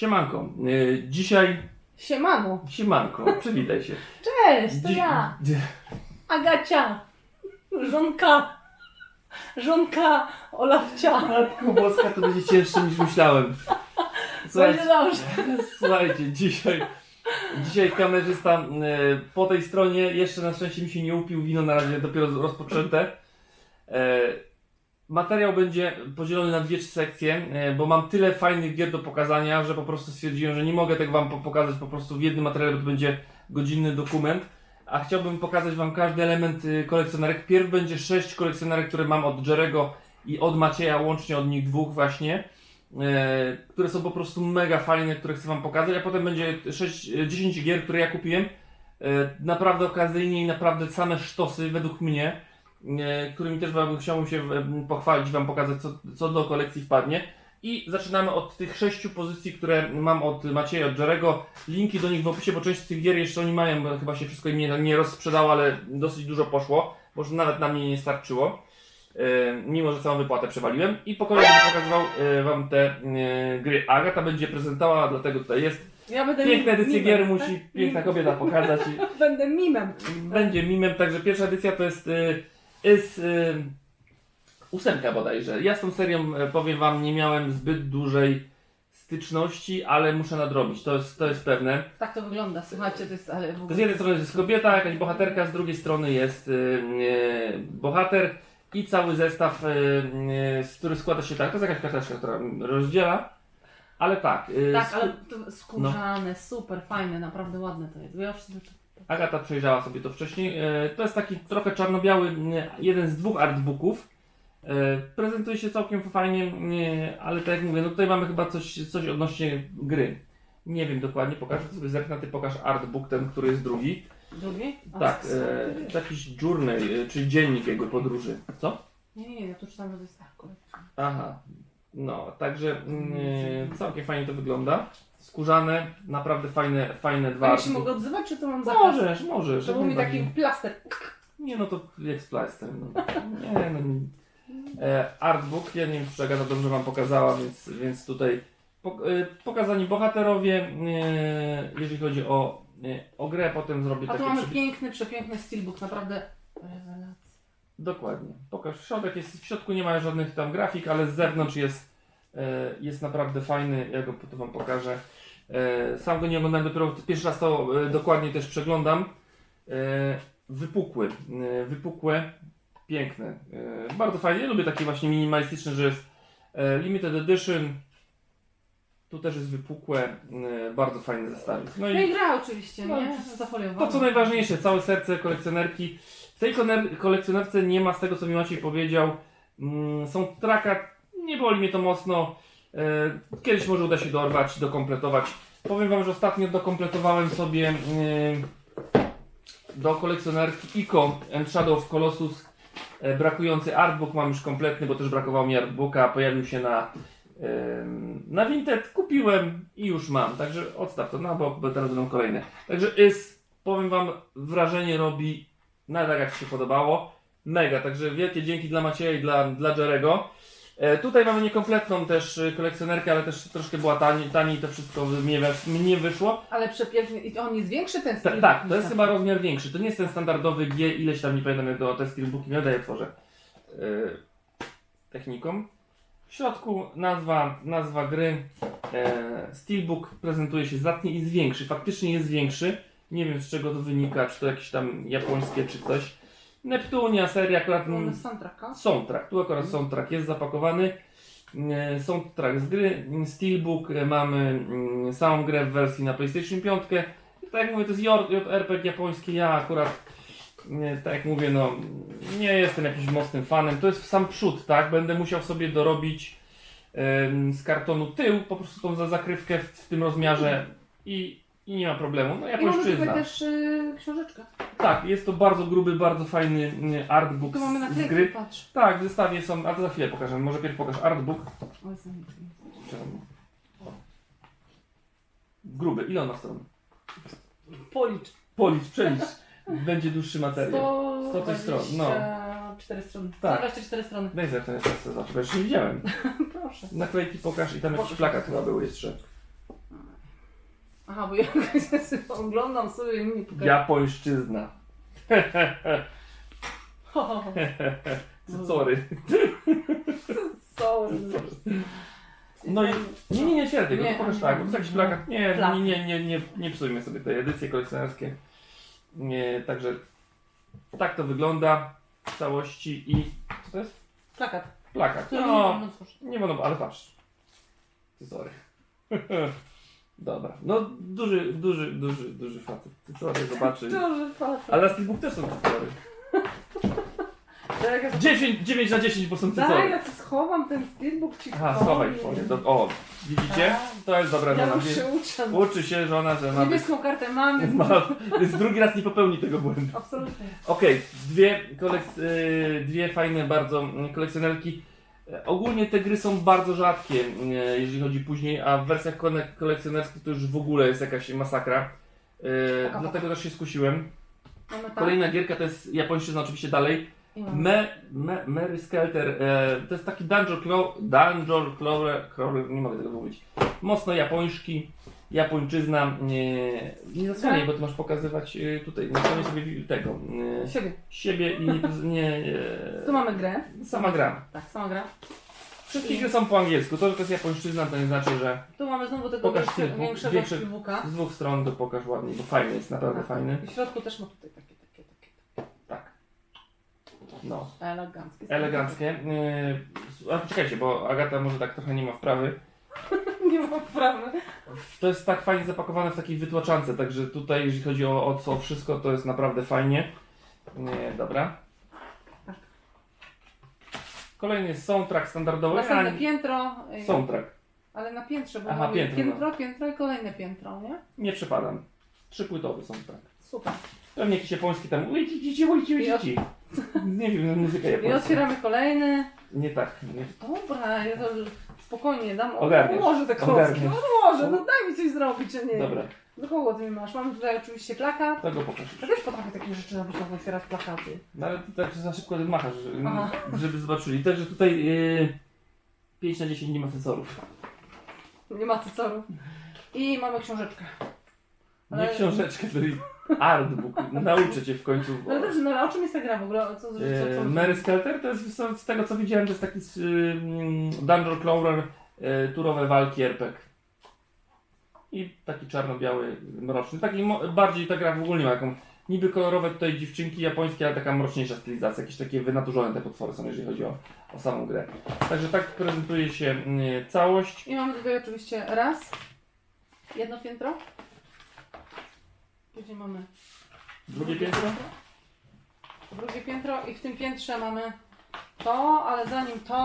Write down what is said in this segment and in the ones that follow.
Siemanko. Y, dzisiaj. Siemano. Siemanko, przywitaj się. Cześć, to Dzi- ja. Agacia. Żonka. Żonka Olafcia. Matko Boska to będzie cięższe niż myślałem. Będzie Słuchajcie, dobrze. słuchajcie dzisiaj. Dzisiaj kamerzysta y, po tej stronie jeszcze na szczęście mi się nie upił, wino na razie dopiero rozpoczęte. E, Materiał będzie podzielony na dwie sekcje, e, bo mam tyle fajnych gier do pokazania, że po prostu stwierdziłem, że nie mogę tego Wam po- pokazać po prostu w jednym materiale, bo to będzie godzinny dokument. A chciałbym pokazać Wam każdy element y, kolekcjonerek. Pierw będzie sześć kolekcjonerek, które mam od Jerego i od Macieja, łącznie od nich dwóch właśnie, e, które są po prostu mega fajne, które chcę Wam pokazać, a potem będzie 6, 10 gier, które ja kupiłem. E, Naprawdę okazyjnie i naprawdę same sztosy według mnie e, którymi też wam, chciałbym się e, pochwalić, Wam pokazać, co, co do kolekcji wpadnie. I zaczynamy od tych sześciu pozycji, które mam od Macieja, od Jerego. Linki do nich w opisie, bo część z tych gier jeszcze oni mają, bo chyba się wszystko im nie, nie rozsprzedało, ale dosyć dużo poszło, już nawet na mnie nie starczyło. E, mimo, że całą wypłatę przewaliłem. I po kolei będę pokazywał e, Wam te e, gry. Agata będzie prezentowała, dlatego tutaj jest. Ja będę Piękne edycje gier tak? musi piękna kobieta pokazać. I, Będę mimem. będzie mimem, także pierwsza edycja to jest y, is y, ósemka bodajże. Ja z tą serią, e, powiem wam, nie miałem zbyt dużej styczności, ale muszę nadrobić, to jest, to jest pewne. Tak to wygląda, słuchajcie, to jest ale w ogóle... z jednej strony jest kobieta, jakaś bohaterka, z drugiej strony jest y, y, bohater i cały zestaw, y, z który składa się tak, to jest jakaś karteczka, która rozdziela, ale tak. Tak, ale to skórzane, super, fajne, naprawdę ładne to jest. Ja już sobie to... Agata przejrzała sobie to wcześniej. E, To jest taki trochę czarno-biały, jeden z dwóch artbooków. E, Prezentuje się całkiem fajnie, m, ale tak jak mówię, no tutaj mamy chyba coś, coś odnośnie gry. Nie wiem dokładnie, pokażę sobie zerknę, ty pokaż artbook, ten, który jest drugi. Drugi? A Tak, e, jakiś journal, e, czyli dziennik jego podróży. Co? Nie, nie, nie, ja tu czytam, że to jest. Aha, no, także e, całkiem fajnie to wygląda. Skórzane, naprawdę fajne, fajne dwa A ja się mogę odzywać, czy to mam zakaz? Możesz, możesz. To był mi taki plaster. Nie no to jak z plastrem. No. Nie no. E, artbook, ja nie wiem czy Agata dobrze Wam pokazała, więc, więc tutaj e, pokazani bohaterowie, e, jeżeli chodzi o, o grę, potem zrobię A tu takie mamy piękny, przepiękny steelbook, naprawdę rewelacja. Dokładnie. Pokaż środek, jest, w środku nie ma żadnych tam grafik, ale z zewnątrz jest, jest naprawdę fajny, ja go tu Wam pokażę. E, sam go nie oglądałem, dopiero pierwszy raz to e, dokładnie też przeglądam. E, wypukły, e, wypukłe, piękne. E, bardzo fajnie, ja lubię takie właśnie minimalistyczne, że jest e, limited edition. Tu też jest wypukłe, e, bardzo fajny zestawik. No No i i gra oczywiście, No, nie? Zafoliowana. to co najważniejsze, całe serce kolekcjonerki. W tej kolekcjonerce nie ma z tego co mi Maciej powiedział. Mm, są traka, nie boli mnie to mocno. E, kiedyś może uda się dorwać, dokompletować. Powiem wam, że ostatnio dokumpletowałem sobie e, do kolekcjonerki Ico and Shadow of Colossus e, brakujący artbook. Mam już kompletny, bo też brakowało mi artbooka. Pojawił się na na Vinted kupiłem i już mam, także odstaw to bok, bo teraz będą kolejne. Także is, powiem wam, wrażenie robi, nawet jak się podobało, mega, także wielkie dzięki dla Macieja i dla, dla Jerego. E, tutaj mamy niekompletną też e, kolekcjonerkę, ale też troszkę była tani, taniej to wszystko mnie, wyszło. Ale przepiękny. I on jest większy ten Ta, tak, to jest chyba rozmiar większy, to nie jest ten standardowy G, ileś tam, nie pamiętam jak do te steelbooki miał, daję otworzę. E, techniką. W środku nazwa, nazwa gry e, Steelbook prezentuje się zacnie i jest większy. Faktycznie jest większy. Nie wiem z czego to wynika, czy to jakieś tam japońskie, czy coś. Neptunia, seria akurat Mamy soundtracka. soundtrack. Tu akurat soundtrack jest zapakowany. Soundtrack z gry, Steelbook, e, mamy samą grę w wersji na PlayStation 5. I tak jak mówię, to jest JRPG japoński. Ja akurat, tak jak mówię, no nie jestem jakimś mocnym fanem. To jest sam przód, tak? Będę musiał sobie dorobić z kartonu tył, po prostu tą za zakrywkę w, w tym rozmiarze i, i nie ma problemu. No I mamy tutaj japońszczyzna. też y, książeczkę. Tak, jest to bardzo gruby, bardzo fajny y, artbook Tu mamy z, z naklejki, gry. patrz. Tak, w zestawie są, a to za chwilę pokażę. Może pierw pokaż artbook. Oj. Gruby, ile on ma stron? Policz. Policz, przelicz. Będzie dłuższy materiał. 100 coś stron, no. 4 strony. Tak. 124 strony. Daj za ten jeszcze zobaczę, bo jeszcze nie widziałem. Proszę. Naklejki pokaż i tam jakiś plakat chyba był jeszcze. Aha, bo ja oglądam sobie i mi pokazuję. Japońszczyzna. Sorry. Sorry. No i nie, nie, nie, świetnie, Nie, nie, pokaż nie, tak, nie, bo to jakiś nie. plakat. Nie, Plakat. nie, nie, nie, nie, nie psujmy sobie tej edycje kolekcjonerskie. Nie, także tak to wygląda w całości i co to jest? Plakat. Plakat. Który No, nie otworzyć. nie wolno, ale patrz. Sorry. Dobra, no duży, duży, duży, duży facet. Ty sorry, zobaczy. Duży facet. Ale na Steelbook też są cycory. Tak, ja 10, 9 na 10, bo są Daj, cycory. ja to schowam ten steelbook ci Aha, schowaj folię. folię. Do, o, widzicie? To jest dobra Ja żona. już się uczę. Uczy się żona, że ma być... Niebieską kartę mam, więc ma więc drugi raz nie popełni tego błędu. absolutnie. Okej, dwie, kolek- y, dwie fajne bardzo mm, kolekcjonerki. E, Ogólnie te gry są bardzo rzadkie, e, jeżeli chodzi później, a w wersjach kole- kolekcjonerskich to już w ogóle jest jakaś masakra. E, Taka dlatego też się skusiłem. Kolejna gierka to jest japońszczyzna oczywiście dalej. Me, me, Mary Skelter, e, to jest taki Dungeon Crawl, Dungeon Crawler, Crawler, nie mogę tego mówić. Mocno japoński, japończyzna. Nie, nie zasłaniaj, bo ty masz pokazywać e, tutaj, zasłaniaj sobie wi- tego, e, Siebie. siebie i nie, e, Tu mamy grę. sama gra. Tak, sama gra. Wszystkie gry są po angielsku, to, że to jest japońszczyzna to nie znaczy, że Tu mamy znowu tego Pokaż większe, większego większe- steelbooka. z dwóch stron to pokaż ładnie, bo fajny jest, naprawdę fajny. I w środku też ma tutaj takie, takie, takie. Tak. No. Eleganckie. Eleganckie. A czekajcie, bo Agata może tak trochę nie ma wprawy. Nie ma prawy. To jest tak fajnie zapakowane w takiej wytłaczance, także tutaj jeżeli chodzi o, o co wszystko, to jest naprawdę fajnie. Nie, dobra. Kolejny jest soundtrack standardowy. Następne A, piętro. y, soundtrack. Ale na piętrze, bo Aha, mamy piętro, piętro, piętro i kolejne piętro, nie? Nie przepadam. Trzypłytowy soundtrack. Super. Pewnie jakiś japoński tam. Ujci, cici, ujci, I ujci. Nie wiem, muzyka I japońska. otwieramy kolejny. Nie tak. Nie. Dobra, ja to spokojnie dam. Ogarniesz. Może te klocki. Ogarniesz. No może, no daj mi coś zrobić, a nie. Dobra, Do kogo ty masz? Mamy tutaj oczywiście plakat. to go pokaż. Ja też potrafię takie rzeczy robić, jak otwierać plakaty. No ale ty tak za szybko machasz, żeby, Aha. żeby zobaczyli. Także tutaj yy, 5 na 10 nie ma sensorów. Nie ma cycorów. I mamy książeczkę. Nie Ale- książeczkę, tylko artbook. Nauczę cię w końcu. No dobrze, no ale o czym jest ta gra w ogóle? Co, co, co, E, co, Mary Skelter to jest z- tego co widziałem, to jest taki mm, Dungeon Crawler, e, turowe walki RPG. I taki czarno-biały, mroczny. Taki bardziej ta gra w ogóle nie ma jaką. Niby kolorowe tutaj dziewczynki japońskie, ale taka mroczniejsza stylizacja. Jakieś takie wynaturzone te potwory są, jeżeli chodzi o, o samą grę. Także tak prezentuje się mm, całość. I mamy tutaj oczywiście raz, jedno piętro. Gdzie mamy Drugie piętro? drugie piętro i w tym piętrze mamy to, ale zanim to,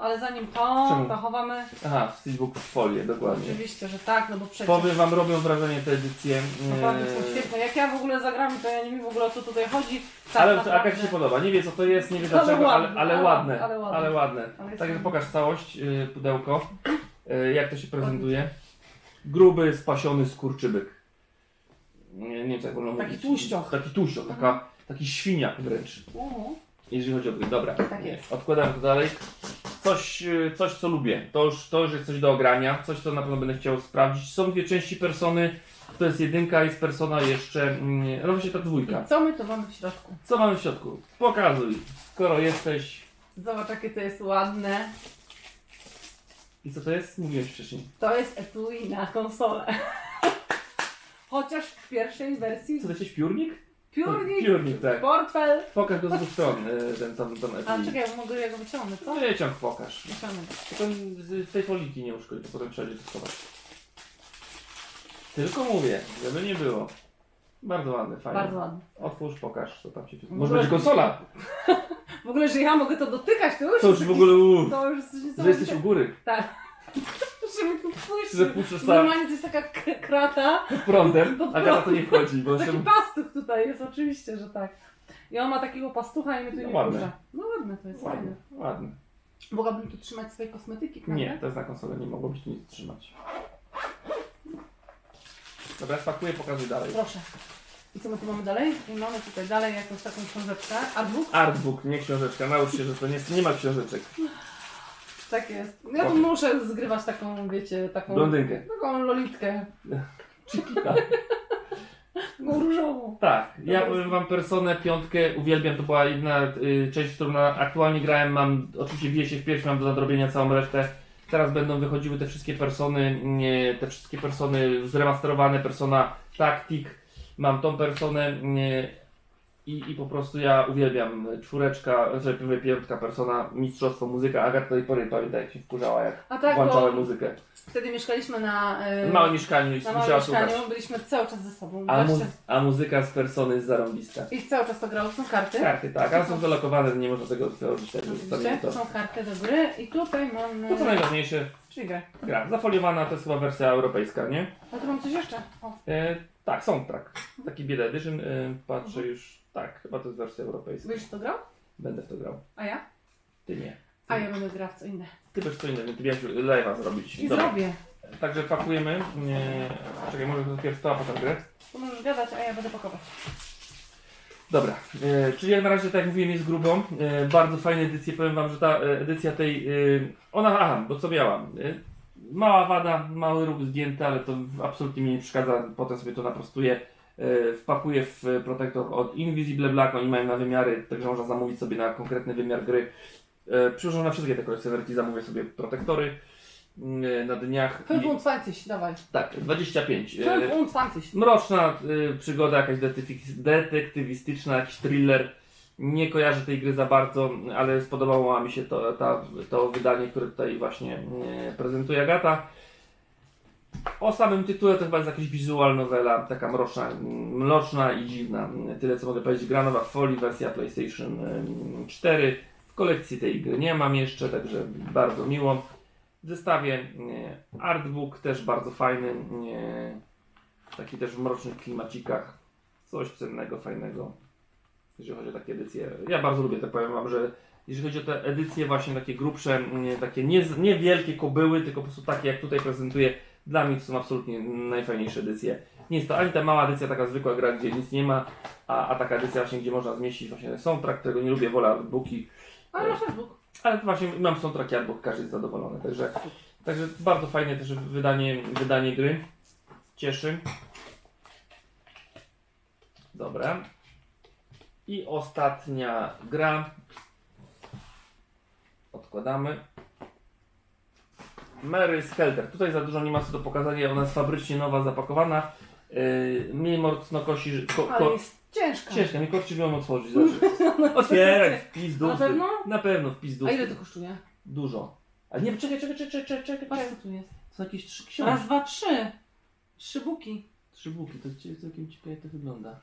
ale zanim to, Czemu? to chowamy. Aha, Steelbook w folię, dokładnie. Oczywiście, że tak, no bo przecież. Powiem wam, robią wrażenie te edycje. Naprawdę e, są świetne. Jak ja w ogóle zagram, to ja nie wiem w ogóle o co tutaj chodzi. Tak, ale naprawdę. Aga ci się podoba. Nie wie co to jest, nie wie Ale dlaczego, ale, ładne, ale, ale ładne. ładne, ale ładne. Ale ładne. Ale jest Także ładne. pokaż całość, y, pudełko. Y, jak to się prezentuje. Gruby, spasiony skurczybyk. Nie, nie wiem, co jak wolno Taki mówić. tłuścioch. Taki tłuścioch, taka, taki świniak wręcz. Uhu. Jeżeli chodzi o gry. Dobra, Tak jest. odkładamy to dalej. Coś, y, coś, co lubię. To już, to już jest coś do ogrania. Coś, co na pewno będę chciał sprawdzić. Są dwie części persony. To jest jedynka, jest persona jeszcze. mm, No właśnie ta dwójka. I co my tu mamy w środku? Co mamy w środku? Pokazuj. Skoro jesteś. Zobacz, jakie to jest ładne. I co to jest? Mówiłem ci wcześniej. To jest etui na konsolę. Chociaż w pierwszej wersji Co to jest piórnik? piórnik, Piórnik, tak. portfel. Pokaż go z dwóch stron, y, ten sam ten A etui. czekaj, ja mogę jego wyciągnąć, co? No wyciąg pokaż. Wyciągnę. Tylko z z tej foliki nie uszkodź, bo potem trzeba będzie schować. Tylko mówię, żeby nie było. Bardzo ładny, fajny. Bardzo ładny. Otwórz, pokaż, co tam się... Może będzie konsola! W ogóle, że ja mogę to dotykać, to już To już w ogóle jakiś- To już jest że jesteś u góry. Tak. Żeby tu puścić. Że puszczasz tam Normalnie to jest taka k- krata. prądem, a gada to nie wchodzi, bo Taki jeszcze... pastuch tutaj jest, oczywiście, że tak. I on ma takiego pastucha i my tu No nie ładne. No ładne to jest, Ładny, fajne. ładny. Mogłabym tu trzymać swoje kosmetyki, prawda? Nie, to jest na konsolę, nie mogłobyś tu nic trzymać. Dobra, spakuję, pokazuj dalej. Proszę. I co my tu mamy dalej? I mamy tutaj dalej jakąś taką książeczkę. Artbook? Artbook, nie książeczka. Naucz się, że to nie, nie ma książeczek. Tak jest. Ja tu muszę zgrywać taką, wiecie, taką... Blondynkę. Taką lolitkę. Chiquita. No różową. Tak, ja powiem wam Personę piątkę, uwielbiam, to była jedna y, część, którą na, aktualnie grałem, mam, oczywiście bije się w pierś, mam do nadrobienia całą resztę. Teraz będą wychodziły te wszystkie persony, nie, te wszystkie persony zremasterowane, persona Tactic, mam tą personę nie, i, i po prostu ja uwielbiam czwóreczka, że mówię piątka persona, mistrzostwo muzyka, Agat do tej pory pamięta jak się wkurzała, jak A tak, włączałem bo muzykę. wtedy mieszkaliśmy na, y, W małym mieszkaniu i na musiała małym słuchać. mieszkaniu, byliśmy cały czas ze sobą. A, mu, a muzyka z persony jest zarąbista. I cały czas to grało, są karty. Karty, tak, ale są zalokowane, nie można tego zostawimy to są karty do gry i tutaj mamy... To co najważniejsze, Czyli grę. gra. Zafoliowana to jest chyba wersja europejska, nie? A tu mam coś jeszcze. E, tak, soundtrack. Taki bieda edition, e, patrzę już, tak, chyba to jest wersja europejska. będziesz to grał? Będę w to grał. A ja? Ty nie. A ja będę grał w co inne. Ty będziesz co innego, ty miałeś live'a zrobić. I Dobra, zrobię. także pakujemy. Nie, czekaj, może najpierw to, a potem grę. To możesz gadać, a ja będę pakować. Dobra, e, czyli jak na razie, tak jak mówiłem, jest grubą. E, bardzo fajne edycje. Powiem Wam, że ta e, edycja tej. E, ona, aha, bo co miałam? E, mała wada, mały róg zdjęty, ale to absolutnie mi nie przeszkadza. Potem sobie to naprostuję. E, wpakuję w protektor od Invisible Black. Oni mają na wymiary, także można zamówić sobie na konkretny wymiar gry. E, przyłożę na wszystkie te kolekcjonerki, zamówię sobie protektory e, na dniach. I, 25, dawaj. tak, 25. E, 25. Mroczna przygoda, jakaś detektyw- detektywistyczna, jakiś thriller. Nie kojarzę tej gry za bardzo, ale spodobało mi się to, ta, to wydanie, które tutaj właśnie prezentuje Agata. O samym tytule to chyba jest jakaś visual novela, taka mroczna, mroczna i dziwna. Tyle co mogę powiedzieć. Gra nowa w folii, wersja PlayStation y, 4. W kolekcji tej gry nie mam jeszcze, także bardzo miło. W zestawie artbook też bardzo fajny. Taki też w mrocznych klimacikach. Coś cennego, fajnego. Jeżeli chodzi o takie edycje. Ja bardzo lubię te, powiem Wam, że jeżeli chodzi o te edycje właśnie takie grubsze, takie nie, nie wielkie kobyły, tylko po prostu takie jak tutaj prezentuję, dla mnie to są absolutnie najfajniejsze edycje. Nie jest to ani ta mała edycja, taka zwykła gra, gdzie nic nie ma, a, a taka edycja właśnie, gdzie można zmieścić właśnie soundtrack, którego nie lubię, wolę artbooki, Ale masz Facebook. ale właśnie mam soundtrack i artbook, każdy jest zadowolony, także, także bardzo fajne też wydanie, wydanie gry. Cieszy. Dobra. I ostatnia gra. Odkładamy. Mary Skelter. Tutaj za dużo nie ma co do pokazania, ona jest fabrycznie nowa, zapakowana. Yy, mniej mocno kosi. Ko, Ale ko, jest ciężka. ciężko, mi korci ją otworzyć. Znaczy. Otwieraj, w pizdu. Na pewno? Na pewno w pizdu. A ile to kosztuje? Dużo. A nie, czekaj, czekaj, czekaj, czekaj, czekaj. Patrz czekaj. co tu jest. Są jakieś trzy Raz, książki. dwa, trzy. Trzy buki. Trzy buki, to cie- całkiem ciekawe jak to wygląda.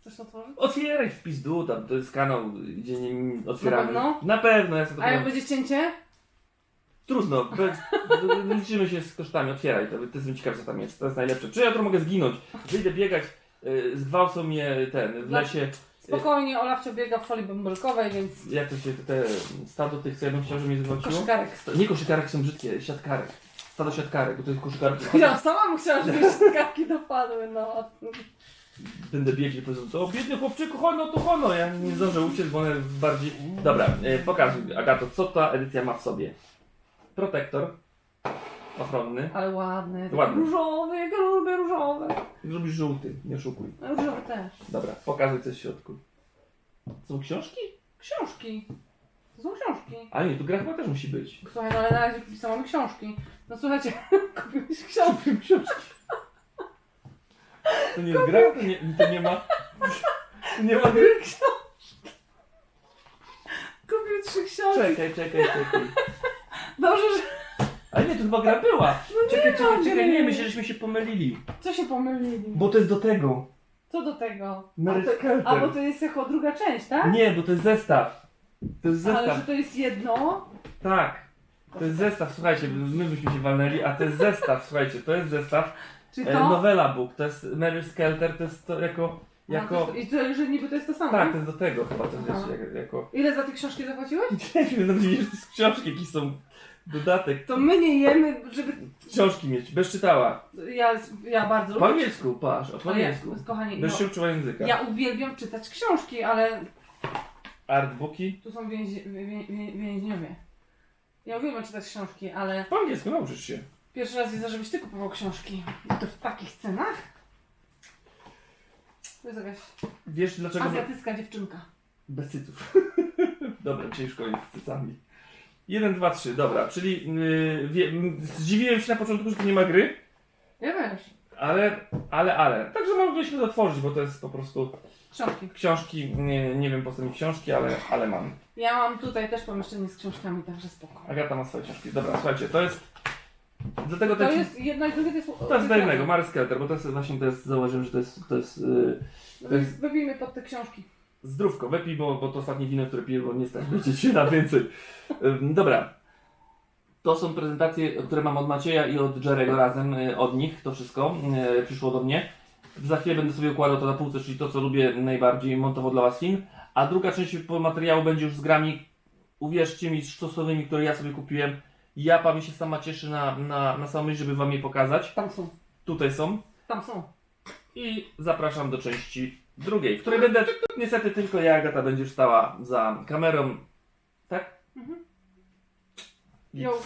Chcesz to otworzyć? Otwieraj w pizdu, tam to jest kanał, gdzie nie otwieramy. pewno? Na pewno, ja sobie to A jak powiem. będzie cięcie? Trudno, liczymy się z kosztami, otwieraj to, to jestem ciekaw co tam jest, to jest najlepsze. Czy ja jutro mogę zginąć? Wyjdę biegać, y, zgwałcą mnie ten, w Dla- lesie, Spokojnie, Olafcio biega w folii bąbelkowej, więc jak to się, te stado tych, co ja bym chciał, żeby mnie zgwałciło? koszykarek. Sta- Nie koszykarek są brzydkie, siatkarek. Stado siatkarek, bo to jest koszykarki. Ja sama bym chciała, żeby koszykarki dopadły, no. Będę biegł i powiedzą, to biedny chłopczyku, hono, to hono. Ja nie zdążę uciec, bo one bardziej... Dobra, e, pokazuj Agato, co ta edycja ma w sobie. Protektor ochronny. Ale ładny. taki Ładny. Różowy, jak ja lubię różowy. Lubisz żółty, nie oszukuj. A Różowy też. Dobra, pokazuj coś w środku. Są książki? Książki. To są książki. Ale nie, tu gra chyba też musi być. Słuchaj, no ale na razie mamy książki. No słuchajcie, kupiłeś książki. Kupiłem książki. To nie jest gra? To nie, to nie ma... To nie ma gry? Kupił trzy książki. Czekaj, czekaj, czekaj. Dobrze, że... Ale nie, tu chyba gra była. Czekaj, ma czekaj, gry. czekaj, nie, myślę, żeśmy się pomylili. Co się pomylili? Bo to jest do tego. Co do tego? Mary a, to, a bo to jest jako druga część, tak? Nie, bo to jest zestaw. To jest Ale zestaw. że to jest jedno. Tak. To jest zestaw, słuchajcie, my byśmy się walnęli, a to jest zestaw, słuchajcie, to jest zestaw. Czy E, to? Novela book, to jest Mary Skelter, to jest to jako. A, jako to jest, I to, że niby to jest to samo. tak, to jest do tego chyba, to Aha. jest jako. jako Ile za te książki zapłaciłeś? nie wiem, no widzisz, to jest książki, jakieś są. Dodatek. To my nie jemy, żeby... Książki mieć, bez czytała. Ja, ja bardzo Po lubię. angielsku, patrz, o, po Ale ja, angielsku. kochani, Bez no, się uczyła języka. ja uwielbiam czytać książki, ale Artbooki. tu są więzi, wię, wię, więźniowie. Ja uwielbiam czytać książki, ale Po angielsku nauczysz się. Pierwszy raz widzę, żebyś ty kupował książki. I to w takich cenach? To jest jakaś Wiesz dlaczego? azjatycka dziewczynka. Bez cyców. dobra, dzisiaj już koniec z cycami. 1, 2, 3, dobra, czyli yy, wie, zdziwiłem się na początku, że tu nie ma gry, Ja wiesz. ale, ale, ale. Także mogliśmy to otworzyć, bo to jest po prostu Książki. książki, nie, nie wiem po co mi książki, ale, ale mam. Ja mam tutaj też pomieszczenie z książkami, także spoko. Agata ma swoje książki. Dobra, słuchajcie, to jest... Dlatego To te jest jedno i drugie to jest... To jest do innego, Mary Skelter, bo to jest właśnie to jest, zauważyłem, że to jest, to jest yy, No więc wybijmy pod te książki. Zdrówko, wypij, bo, bo to ostatnie wino, które piję, bo nie stać będzie się na więcej. Ym, dobra. To są prezentacje, które mam od Macieja i od Jerego razem, y, od nich, to wszystko y, przyszło do mnie. Za chwilę będę sobie układał to na półce, czyli to, co lubię najbardziej, montowo dla Was film. A druga część materiału będzie już z grami, uwierzcie mi, sztosowymi, które ja sobie kupiłem. Ja, Paweł się sama cieszy na, na, na samą myśl, żeby Wam je pokazać. Tam są. Tutaj są. Tam są. I zapraszam do części drugiej, w której będę niestety tylko ja, Agata, będziesz stała za kamerą. Tak? Mhm. Jo.